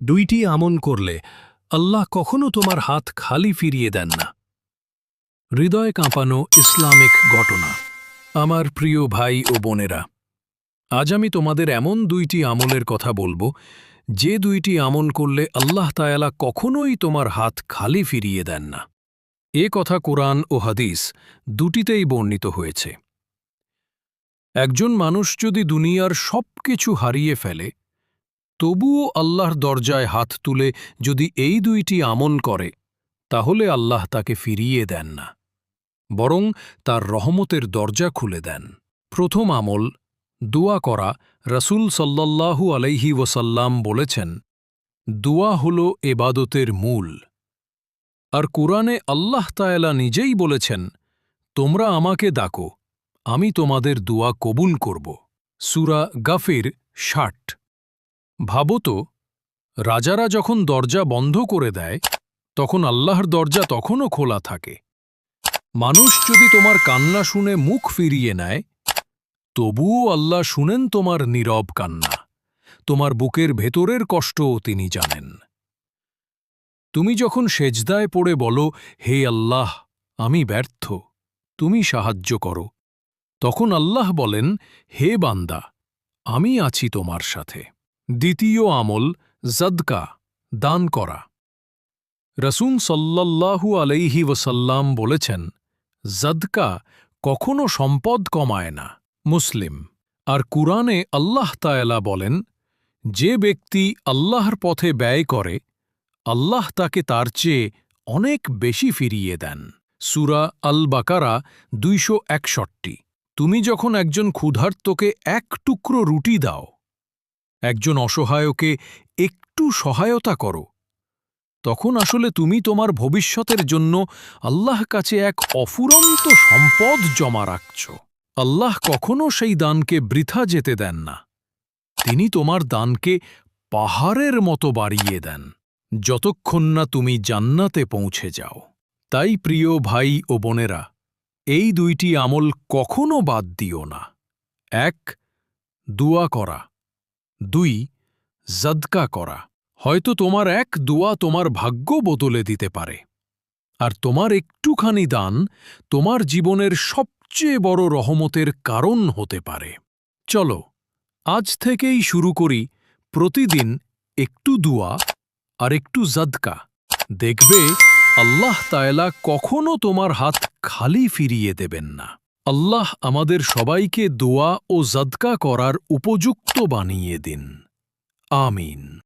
দুইটি আমন করলে আল্লাহ কখনো তোমার হাত খালি ফিরিয়ে দেন না। হৃদয় কাঁপানো ইসলামিক ঘটনা। আমার প্রিয় ভাই ও বোনেরা, আজ আমি তোমাদের এমন দুইটি আমলের কথা বলব, যে দুইটি আমল করলে আল্লাহ তায়ালা কখনোই তোমার হাত খালি ফিরিয়ে দেন না। এ কথা কোরআন ও হাদিস দুটিতেই বর্ণিত হয়েছে। একজন মানুষ যদি দুনিয়ার সব কিছু হারিয়ে ফেলে তবুও আল্লাহর দরজায় হাত তুলে যদি এই দুইটি আমল করে, তাহলে আল্লাহ তাকে ফিরিয়ে দেন না, বরং তার রহমতের দরজা খুলে দেন। প্রথম আমল, দুয়া করা, রসুল সাল্লাল্লাহু আলাইহি ওসাল্লাম বলেছেন, দুয়া হল এবাদতের মূল। আর কুরআনে আল্লাহ তায়ালা নিজেই বলেছেন, তোমরা আমাকে ডাকো, আমি তোমাদের দুয়া কবুল করব। সুরা গাফির ষাট। ভাবো তো রাজারা যখন দরজা বন্ধ করে দেয়, তখন আল্লাহর দরজা তখনও খোলা থাকে। মানুষ যদি তোমার কান্না শুনে মুখ ফিরিয়ে নেয়, তবুও আল্লাহ শুনেন তোমার নীরব কান্না। তোমার বুকের ভেতরের কষ্টও তিনি জানেন। তুমি যখন সেজদায় পড়ে বলো, হে আল্লাহ, আমি ব্যর্থ, তুমি সাহায্য করো। তখন আল্লাহ বলেন, হে বান্দা, আমি আছি তোমার সাথে। দ্বিতীয় আমল জদকা দান করা। রসুন সাল্লাল্লাহু আলাইহি ওসাল্লাম বলেছেন জদকা কখনো সম্পদ কমায় না, মুসলিম। আর কুরআনে আল্লাহ তায়ালা বলেন, যে ব্যক্তি আল্লাহর পথে ব্যয় করে, আল্লাহ তাকে তার চেয়ে অনেক বেশি ফিরিয়ে দেন। সুরা আল বাকারা দুইশো একষট্টি। তুমি যখন একজন ক্ষুধার্তকে এক টুকরো রুটি দাও একজন অসহায়কে একটু সহায়তা করো। তখন আসলে তুমি তোমার ভবিষ্যতের জন্য আল্লাহ কাছে এক অফুরন্ত সম্পদ জমা রাখছ। আল্লাহ কখনো সেই দানকে বৃথা যেতে দেন না। তিনি তোমার দানকে পাহাড়ের মতো বাড়িয়ে দেন, যতক্ষণ না তুমি জান্নাতে পৌঁছে যাও। তাই প্রিয় ভাই ও বোনেরা, এই দুইটি আমল কখনো বাদ দিও না। এক, দুয়া করা। দুই জদকা করা। হয়তো তোমার এক দুয়া তোমার ভাগ্য বদলে দিতে পারে। আর তোমার একটুখানি দান তোমার জীবনের সবচেয়ে বড় রহমতের কারণ হতে পারে। চলো, আজ থেকেই শুরু করি প্রতিদিন একটু দুয়া আর একটু জদকা দেখবে আল্লাহ তায়লা কখনো তোমার হাত খালি ফিরিয়ে দেবেন না। আল্লাহ আমাদের সবাইকে দোয়া ও জদকা করার উপযুক্ত বানিয়ে দিন। আমিন।